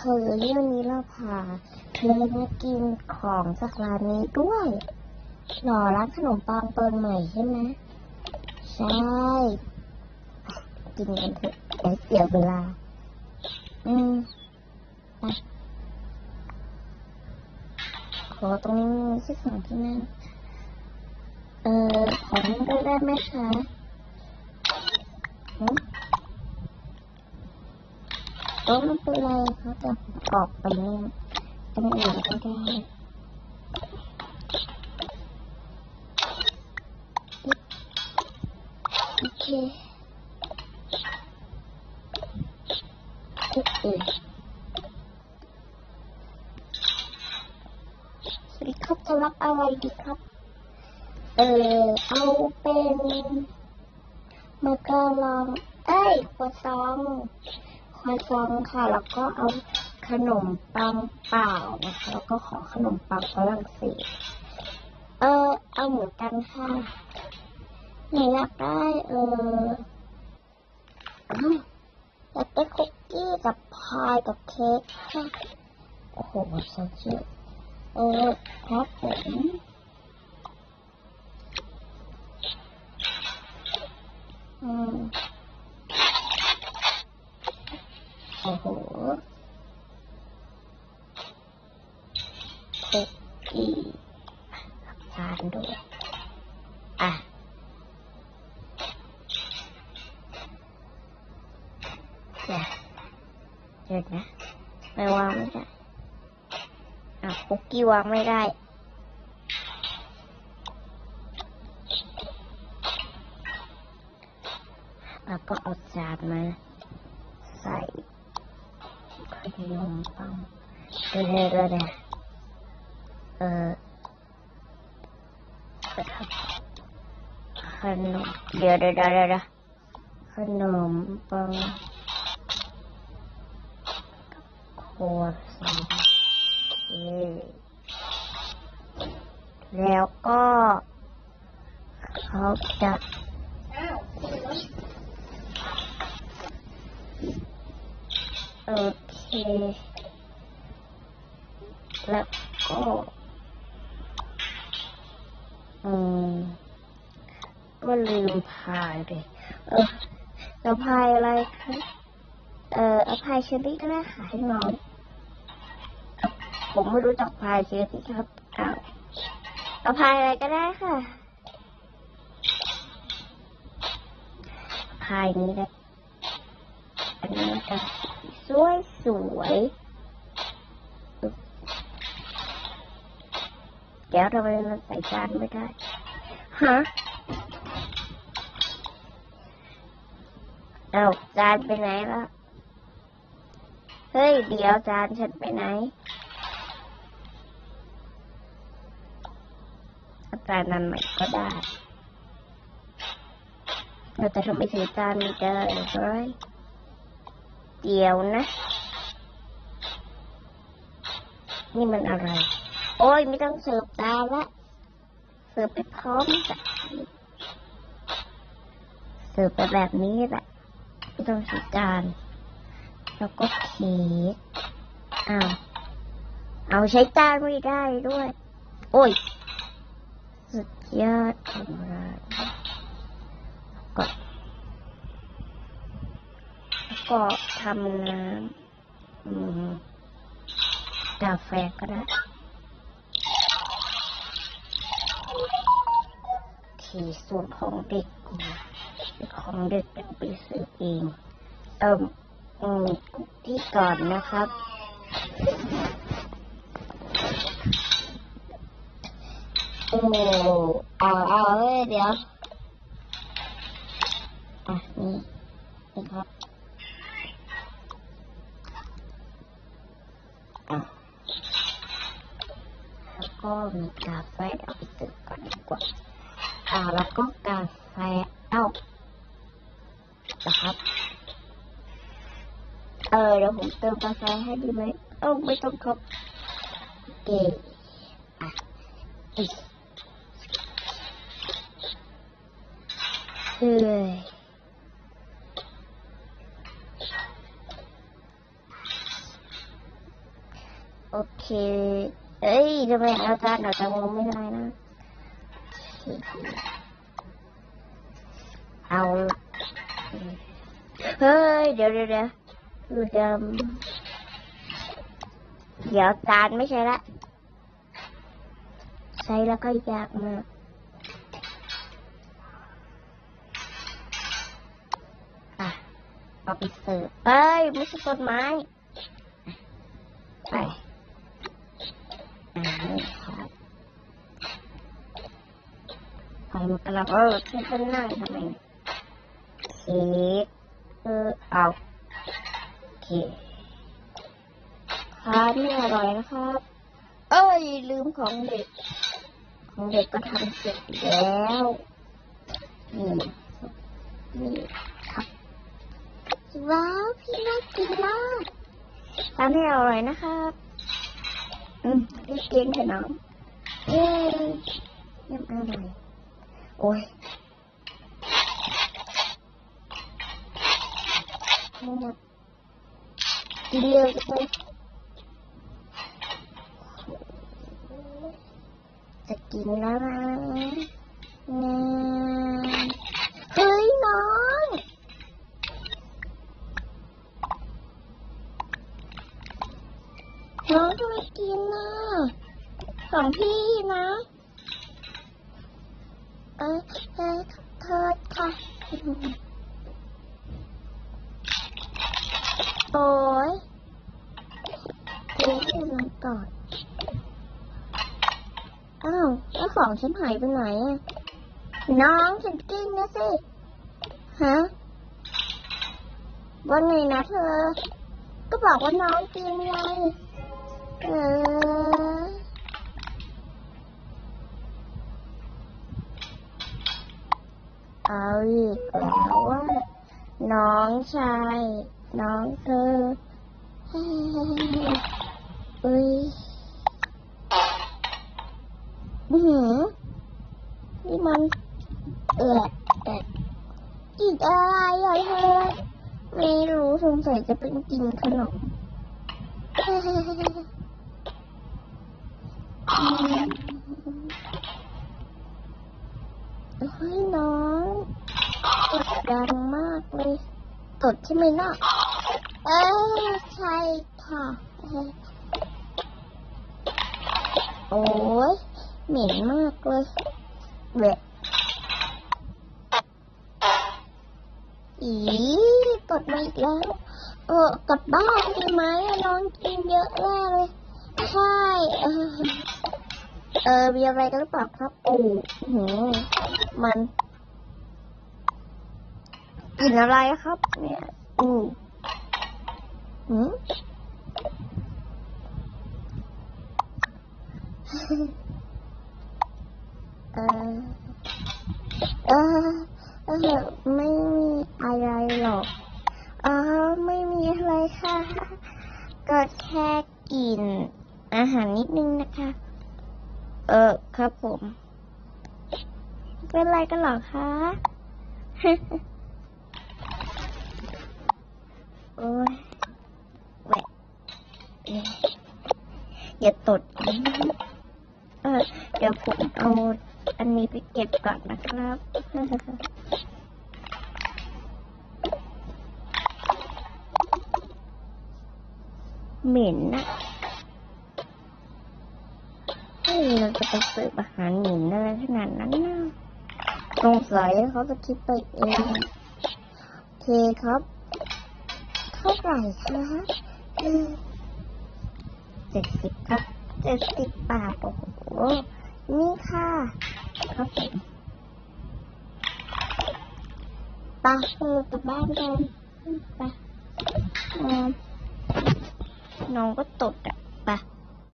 เฮ้ยวันนี้เราพาเธอมากินของจากร้านนี้ด้วยหรอร้านขนมปังเปิดใหม่ใช่ไหมใช่ กินกันเถอะเดี๋ยวเสียเวลา อืมไปขอตรงนี้มีที่สองที่นั่งเออของด้วยได้ไหมคะ หืมก็ไม่เป็นอะไรเขาจะออกไปเล่นตรงอื่นก็ได้โอเคโอเคสวัสดีครับจะรับอะไรดีครับ เออเอาเป็นมะกะลองเอ้ยครัวซอง อยซองค่ะ แล้วก็เอาขนมปังเปล่านะคะ แล้วก็ขอขนมปังฝรั่งเศส เออ เอาเหมือนกันค่ะหนูอยากได้เอออ้าวอยากได้คุกกี้กับพายกับเค้กค่ะ โอ้โหฉันชื่อเออครับผมอืม โอ้โหคุกกี้ทานด้วยอะเดี๋ยวเดี๋ยวนะไม่วางไม่ได้อะคุกกี้วางไม่ได้แล้วก็เอาจานมาใส่ ขนมปังเดี๋ยวเดี๋ยวเดี๋ยวเดี๋ยวเออขนมเดี๋ยวเดี๋ยวเดี๋ยวเดี๋ยวขนมปังโคซองแล้วก็เขาจะโอ เคแล้วก็อืมก็ลืมพายไปเออพายอะไรคะเออเอาพายเชอรี่ก็ได้ค่ะให้น้องผมไม่รู้จักพายเชอรี่ครับเอาเอาพายอะไรก็ได้ค่ะพายนี้ได้อันนี้จะ สวยสวยเดี๋ยวทำไมมันใส่จานไม่ได้ ฮะ เอาจานไปไหนแล้วเฮ้ย เดี๋ยวจานฉันไปไหนเอาจานนั้นใหม่ก็ได้เราจะทำไมถือจานไม่ได้เลย เดียวนะ นี่มันอะไร โอ้ยไม่ต้องเสิร์ฟตาละ เสิร์ฟไปพร้อมกันเสิร์ฟไปแบบนี้แหละไม่ต้องใช้จานแล้วก็เค้กอ้าวเอาใช้จานไม่ได้ด้วย โอ้ย สุดยอดของร้านก็ก็ ทำน้ำกาแฟก็ได้ที่สูตรของเด็กของเด็กเป็นไปซื้อเองเอิ่มอืมที่ก่อนนะครับโอ้เอาเอาเดี๋ยว อะ นี่นี่ครับ ก็มีกาแฟเอาไปตื่นก่อนดีกว่าอ่าแล้วก็กาแฟเอ้านะครับ เออเดี๋ยวผมเติมกาแฟให้ดีไหมเอ้าไม่ต้องครับเกอะอีเฮ้ยโอเค เอ้ยทำไมเอาจารย์เราจะมองไม่ได้นะ เอาเฮ้ย เดี๋ยวเดี๋ยวเดี๋ยวดูเดิมเดี๋ยวจานไม่ใช่ละใช้แล้วก็ยากมากอะเอาไปเสิร์ฟเอ้ย ไม่ใช่ต้นไม้ ไป อ่านี่ครับไฟมันกำลังเออขึ้นนั่งทำไมเค้กเออเอาโอเคครับนี่อร่อยนะครับ เอ้ย ลืมของเด็ก ของเด็กก็ทำเสร็จแล้วนี่นี่ครับว้าว พี่น่ากินมากทำให้อร่อยนะครับ อืมพี่กินเถอะน้องเย้ยังอร่อยโอ้ยเนี่ยกินเร็วจังเลยจะกินแล้วนะนะเฮ้ยน้อง น้องทำไมกินน่ะ ของพี่นะ เออเออโทษค่ะ โอ้ยเดี๋ยวมันก่อนอ้าวแล้วของฉันหายไปไหนอะ น้องฉันกินนะสิ ฮะว่าไงนะเธอ ก็บอกว่าน้องกินไงเออ เอาอีกแล้วว่า น้องชาย น้องเธอเฮ้ยอุ้ยหือนี่มันเออแต่กลินอะไรอะเธอไม่รู้สงสัยจะเป็นกลินขนมเฮ้ยน้อง ดังมากเลยกดใช่ไหมเนาะเออใช่ค่ะ โอ้ยเหม็นมากเลยเบบอีกดมาอีกแล้ว เออกลับบ้านดีไหมน้องกินเยอะแน่เลย ใช่ เออ เออมีอะไรกันหรือเปล่าครับโอ้โหมัน กินอะไรครับ เนี่ยอืมหืมเออเออเออไม่มีอะไรหรอกเออไม่มีอะไรค่ะ ก็แค่กิน อาหารนิดนึงนะคะ เออครับผม เป็นไรกันหรอคะ โอ้ยแหวะอย่าตด เออ เดี๋ยวผมเอาอันนี้ไปเก็บก่อนนะครับเหม็นนะเฮ้ยเราจะไปเสิร์ฟอาหารเหม็นอะไรขนาดนั้นนะสงสัยเขาจะคิดไปเอง โอเคครับ เท่าไหร่คะเจ็ดสิบครับเจ็ดสิบบาทโอ้โหนี่ค่ะครับผมไปเรากลับบ้านกันไปน้องก็ตดอะไป